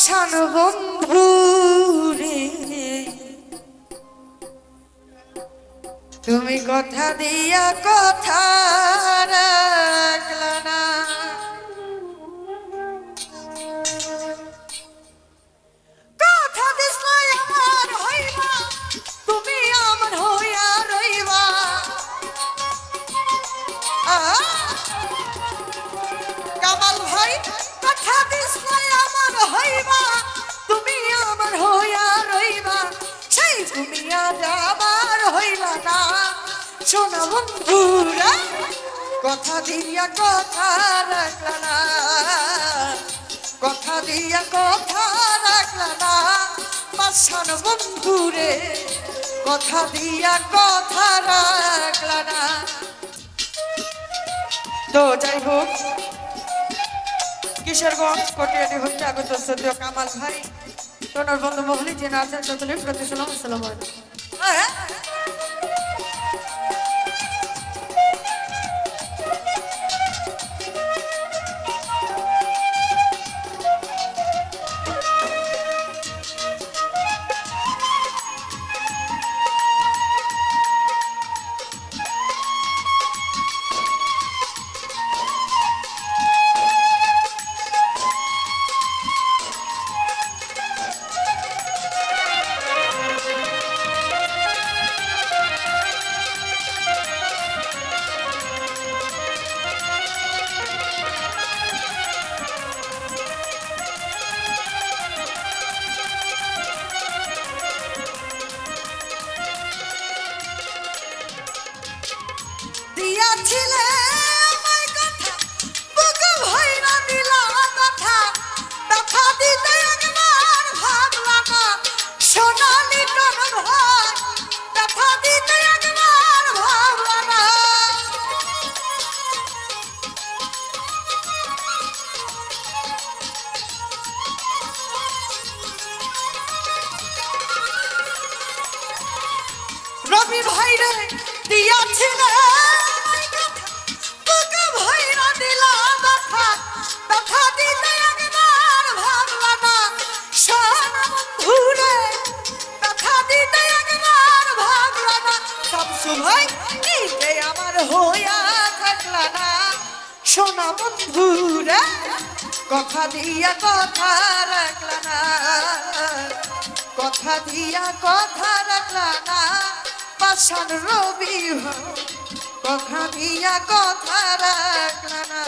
পাষাণ বন্ধু তুমি কথা দিয়া কথা শোনা বন্ধুরা, কথা দিয়া কথা রাখলা না, কথা দিয়া কথা রাখলা না পাশান বন্ধুরে, কথা দিয়া কথা রাখলা না। তো যাই হোক, কিশোরগঞ্জ কটিয়াদি হচ্ছে আগত সদ্য কামাল ভাই তোনার বন্ধু মহলি যে আছেন সকলে প্রতি সালাম আসসালামু হ্যাঁ রবি ভাই রে দিয়াছিল তোকে ভাইরা দিলা কথা কথা দিতে একবার ভাবলা না। সোনা বন্ধু রে কথা দিতে একবার ভাবলা না। শামসু ভাই দিতে আমার হইয়া থাকলা না। সোনা বন্ধু রে কথা দিয়া কথা রাখলা না। কথা দিয়া কথা রাখলা না। পাশান রবি ভাই, কথা দিয়া কথা রাখলা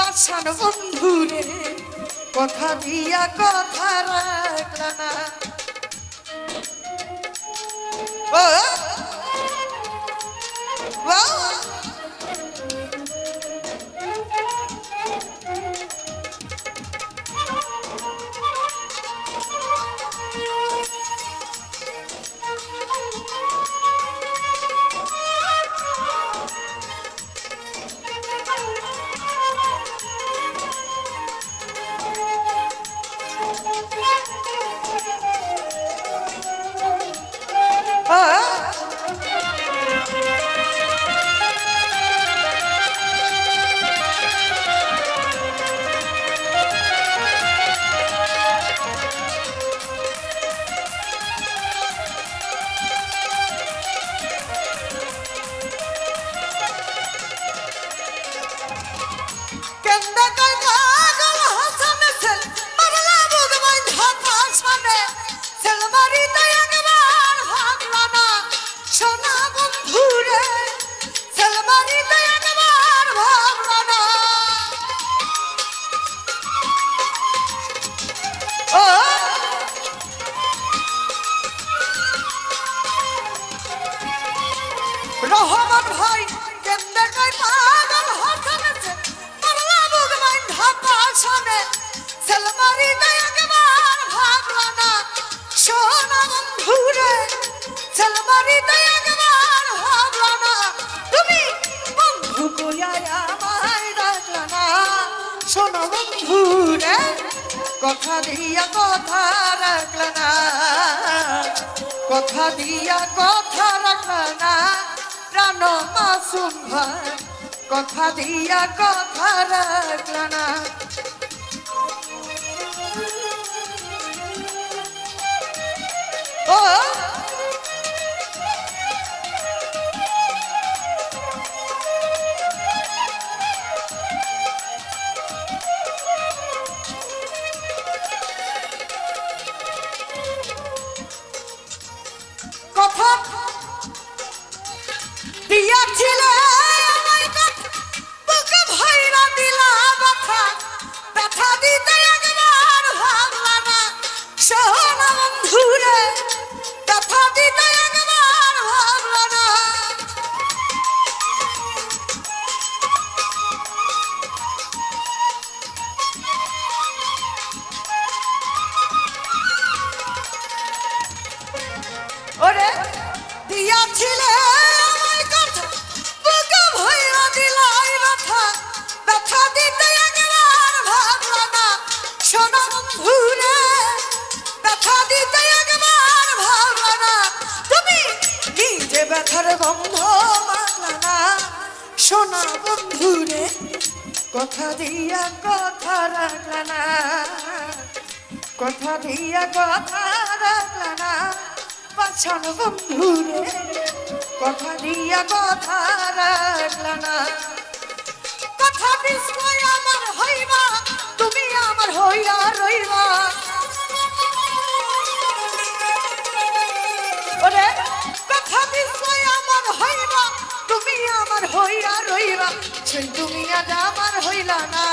পাশান বন্ধুরে কথা দিয়া কথা রাখলানা ও ঢাকা সামনে সেল মারিতে একবার ভাবলা না সোনা বন্ধু রে সেল একবার ভাবলা তুমি বন্ধু কইয়া আমায় ডাকলা না সোনা বন্ধু কথা দিয়া কথা রাখলা কথা দিয়া কথা রাখলা না প্রাণ মাসুম ভাই কথা দিয়া কথা রাখলা সোনা বন্ধুরে, কথা দিয়া কথা রাখলা না। কথা দিয়া কথা রাখলা না। পাছন বন্ধুরে, কথা দিয়া কথা রাখলা না। কথা বিস্ময় আমার হইবা, তুমি আমার হইয়া রইবা। ওরে, কথা বিস্ময় আমার হইবা, তুমি আমার হইয়া রইবা সেই তুমি আজ আমার হইলা না।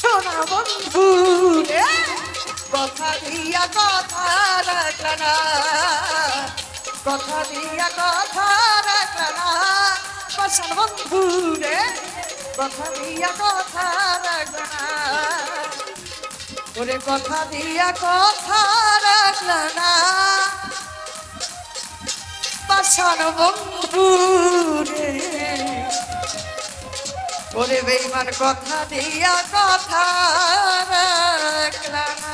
সোনা বন্ধু কথা দিয়া কথা রাখলা না। কথা দিয়া কথা রাখলা না। বন্ধু রে, কথা দিয়া কথা রাখলা না। ওরে কথা দিয়া কথা রাখলা না। পাশান বন্ধু রে। ওরে বেইমান কথা দিয়া কথা রাখলাম